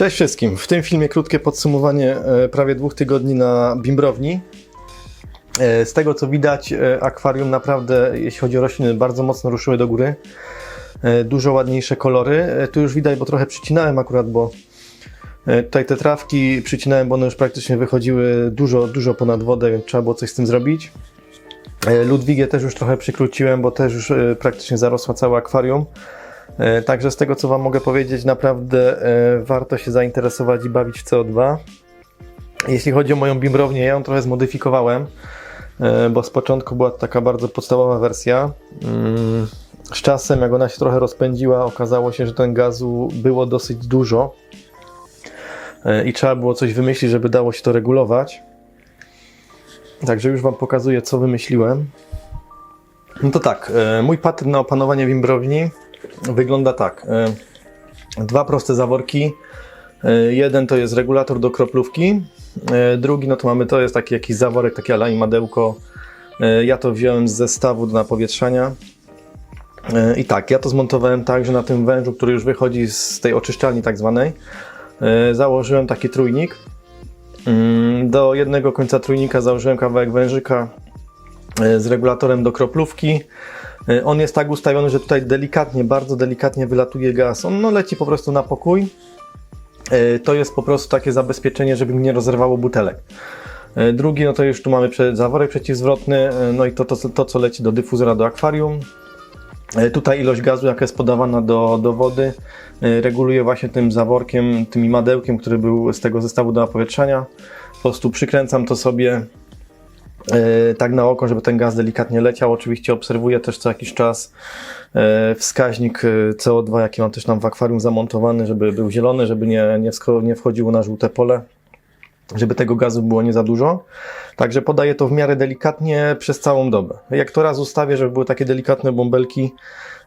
Cześć wszystkim. W tym filmie krótkie podsumowanie e, prawie dwóch tygodni na bimbrowni. E, Z tego co widać, e, akwarium naprawdę, jeśli chodzi o rośliny, bardzo mocno ruszyły do góry. Dużo ładniejsze kolory. Tu już widać, bo trochę przycinałem akurat, bo tutaj te trawki przycinałem, bo one już praktycznie wychodziły dużo, dużo ponad wodę, więc trzeba było coś z tym zrobić. Ludwigę też już trochę przykróciłem, bo też już praktycznie zarosła całe akwarium. E, Także z tego, co Wam mogę powiedzieć, naprawdę e, warto się zainteresować i bawić w CO2. Jeśli chodzi o moją bimbrownię, ja ją trochę zmodyfikowałem, e, bo z początku była taka bardzo podstawowa wersja. Mm, Z czasem, jak ona się trochę rozpędziła, okazało się, że ten gazu było dosyć dużo i trzeba było coś wymyślić, żeby dało się to regulować. Także już Wam pokazuję, co wymyśliłem. No to tak, mój patent na opanowanie bimbrowni wygląda tak. E, Dwa proste zaworki. E, Jeden to jest regulator do kroplówki. E, Drugi, no to mamy, to jest taki jakiś zaworek, takie ala madełko. Ja to wziąłem z zestawu do napowietrzania. I tak, ja to zmontowałem tak, że na tym wężu, który już wychodzi z tej oczyszczalni tak zwanej, założyłem taki trójnik. Mm, Do jednego końca trójnika założyłem kawałek wężyka z regulatorem do kroplówki. E, On jest tak ustawiony, że tutaj delikatnie, bardzo delikatnie wylatuje gaz. On no, leci po prostu na pokój. E, To jest po prostu takie zabezpieczenie, żeby mi nie rozerwało butelek. E, Drugi, no to już tu mamy zaworek przeciwzwrotny, e, no i to, to, to co leci do dyfuzora, do akwarium. E, Tutaj ilość gazu, jaka jest podawana do, do wody, e, reguluje właśnie tym zaworkiem, tym madełkiem, który był z tego zestawu do napowietrzania. Po prostu przykręcam to sobie e, tak na oko, żeby ten gaz delikatnie leciał. Oczywiście obserwuję też co jakiś czas e, wskaźnik e, CO2, jaki mam też tam w akwarium zamontowany, żeby był zielony, żeby nie, nie, nie wchodziło na żółte pole żeby tego gazu było nie za dużo. Także podaję to w miarę delikatnie przez całą dobę. Jak to raz ustawię, żeby były takie delikatne bąbelki,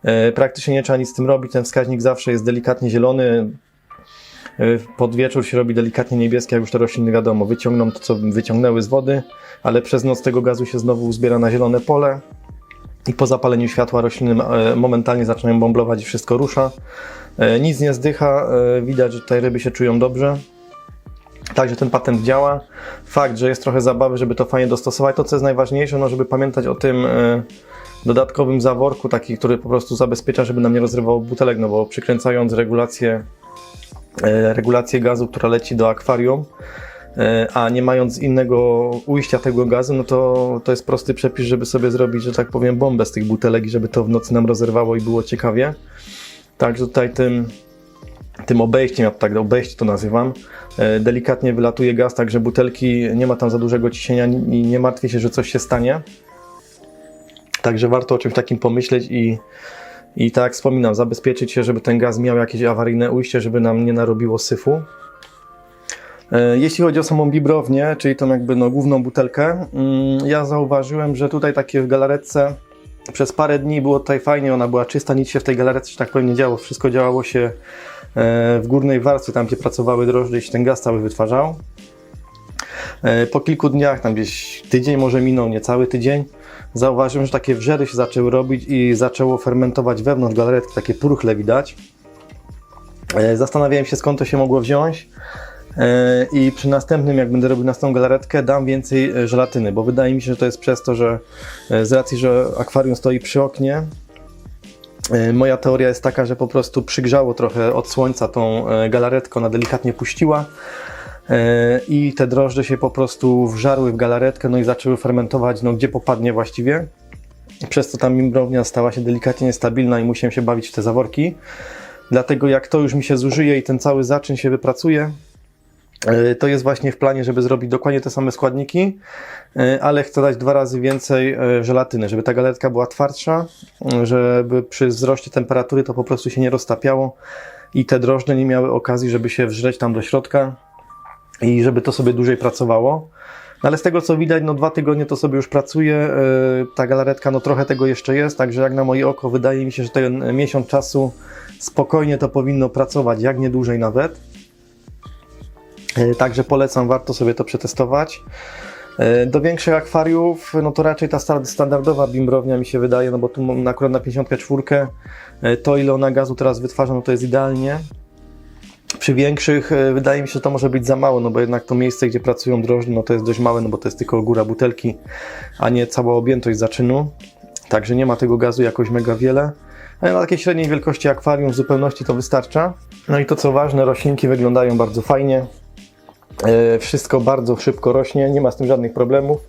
e, praktycznie nie trzeba nic z tym robić. Ten wskaźnik zawsze jest delikatnie zielony. E, Pod wieczór się robi delikatnie niebieski, jak już te rośliny wiadomo, wyciągną to, co wyciągnęły z wody, ale przez noc tego gazu się znowu uzbiera na zielone pole i po zapaleniu światła rośliny e, momentalnie zaczynają bąblować i wszystko rusza. E, Nic nie zdycha, widać, że tutaj ryby się czują dobrze. Także ten patent działa. Fakt, że jest trochę zabawy, żeby to fajnie dostosować. To, co jest najważniejsze, no, żeby pamiętać o tym dodatkowym zaworku, taki, który po prostu zabezpiecza, żeby nam nie rozrywało butelek, no bo przykręcając regulację, regulację gazu, która leci do akwarium, e, a nie mając innego ujścia tego gazu, no to, to jest prosty przepis, żeby sobie zrobić, że tak powiem, bombę z tych butelek żeby to w nocy nam rozerwało i było ciekawie. Także tutaj tym, tym obejściem, ja tak obejście to nazywam, e, delikatnie wylatuje gaz, tak że butelki nie ma tam za dużego ciśnienia i nie martwię się, że coś się stanie. Także warto o czymś takim pomyśleć i, i tak jak wspominam, zabezpieczyć się, żeby ten gaz miał jakieś awaryjne ujście, żeby nam nie narobiło syfu. E, Jeśli chodzi o samą bibrownię, czyli tą jakby no, główną butelkę, mm, ja zauważyłem, że tutaj takie w galaretce przez parę dni było tutaj fajnie, ona była czysta, nic się w tej galaretce, że tak powiem, nie działo. Wszystko działało się e, w górnej warstwie, tam gdzie pracowały drożdże i się ten gaz cały wytwarzał. E, Po kilku dniach, tam gdzieś tydzień może minął, niecały tydzień, zauważyłem, że takie wrzery się zaczęły robić i zaczęło fermentować wewnątrz galaretki, takie purchle widać. E, Zastanawiałem się skąd to się mogło wziąć. E, i przy następnym, jak będę robił następną galaretkę, dam więcej żelatyny, bo wydaje mi się, że to jest przez to, że z racji, że akwarium stoi przy oknie, moja teoria jest taka, że po prostu przygrzało trochę od słońca tą galaretkę, ona delikatnie puściła i te drożdże się po prostu wżarły w galaretkę, no i zaczęły fermentować, no gdzie popadnie właściwie. Przez co ta mimbrownia stała się delikatnie niestabilna i musiałem się bawić w te zaworki. Dlatego jak to już mi się zużyje i ten cały zaczyn się wypracuje, e, to jest właśnie w planie, żeby zrobić dokładnie te same składniki, e, ale chcę dać dwa razy więcej e, żelatyny, żeby ta galetka była twardsza, e, żeby przy wzroście temperatury to po prostu się nie roztapiało i te drożdże nie miały okazji, żeby się wżreć tam do środka i żeby to sobie dłużej pracowało. No ale z tego co widać, no dwa tygodnie to sobie już pracuje, e, ta galaretka, no trochę tego jeszcze jest, także jak na moje oko wydaje mi się, że ten miesiąc czasu spokojnie to powinno pracować, jak nie dłużej nawet. E, Także polecam, warto sobie to przetestować. E, Do większych akwariów, no to raczej ta sta- standardowa bimbrownia mi się wydaje, no bo tu akurat na 54 e, to ile ona gazu teraz wytwarza, no to jest idealnie. Przy większych e, wydaje mi się, że to może być za mało, no bo jednak to miejsce, gdzie pracują drożdże, no to jest dość małe, no bo to jest tylko góra butelki, a nie cała objętość zaczynu. Także nie ma tego gazu jakoś mega wiele. Ale na takiej średniej wielkości akwarium w zupełności to wystarcza. No i to co ważne, roślinki wyglądają bardzo fajnie. E, Wszystko bardzo szybko rośnie, nie ma z tym żadnych problemów.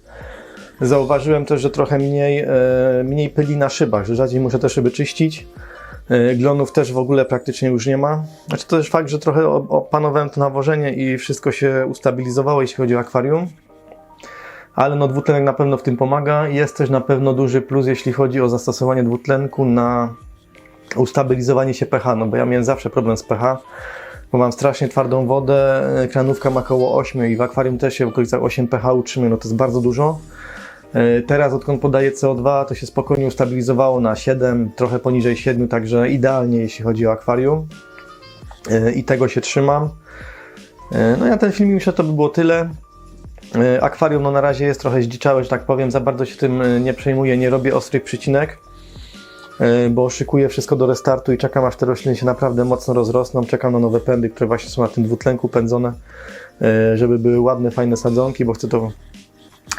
Zauważyłem też, że trochę mniej, e, mniej pyli na szybach, że rzadziej muszę te szyby czyścić. E, Glonów też w ogóle praktycznie już nie ma. Znaczy to też fakt, że trochę opanowałem to nawożenie i wszystko się ustabilizowało, jeśli chodzi o akwarium. Ale no dwutlenek na pewno w tym pomaga. Jest też na pewno duży plus, jeśli chodzi o zastosowanie dwutlenku na ustabilizowanie się pH, no bo ja miałem zawsze problem z pH, bo mam strasznie twardą wodę, e, kranówka ma około 8 i w akwarium też się w okolicach 8 pH utrzymuje, no to jest bardzo dużo. E, Teraz odkąd podaję CO2, to się spokojnie ustabilizowało na 7, trochę poniżej 7, także idealnie jeśli chodzi o akwarium. E, I tego się trzymam. E, No ja ten filmik myślę, to by było tyle. Akwarium no na razie jest trochę zdziczałe, że tak powiem, za bardzo się tym nie przejmuję, nie robię ostrych przycinek, bo szykuję wszystko do restartu i czekam aż te rośliny się naprawdę mocno rozrosną, czekam na nowe pędy, które właśnie są na tym dwutlenku pędzone, żeby były ładne, fajne sadzonki, bo chcę to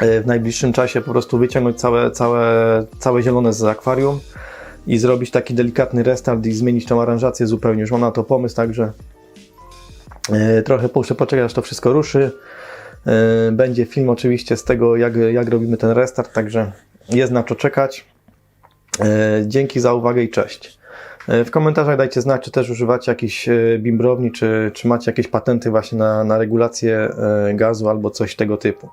w najbliższym czasie po prostu wyciągnąć całe, całe, całe zielone z akwarium i zrobić taki delikatny restart i zmienić tą aranżację zupełnie. Już mam na to pomysł, także e, trochę muszę poczekać, aż to wszystko ruszy. E, Będzie film oczywiście z tego, jak, jak robimy ten restart, także jest na co czekać. E, Dzięki za uwagę i cześć. E, W komentarzach dajcie znać, czy też używacie jakichś e, bimbrowni, czy, czy macie jakieś patenty właśnie na, na regulację e, gazu albo coś tego typu.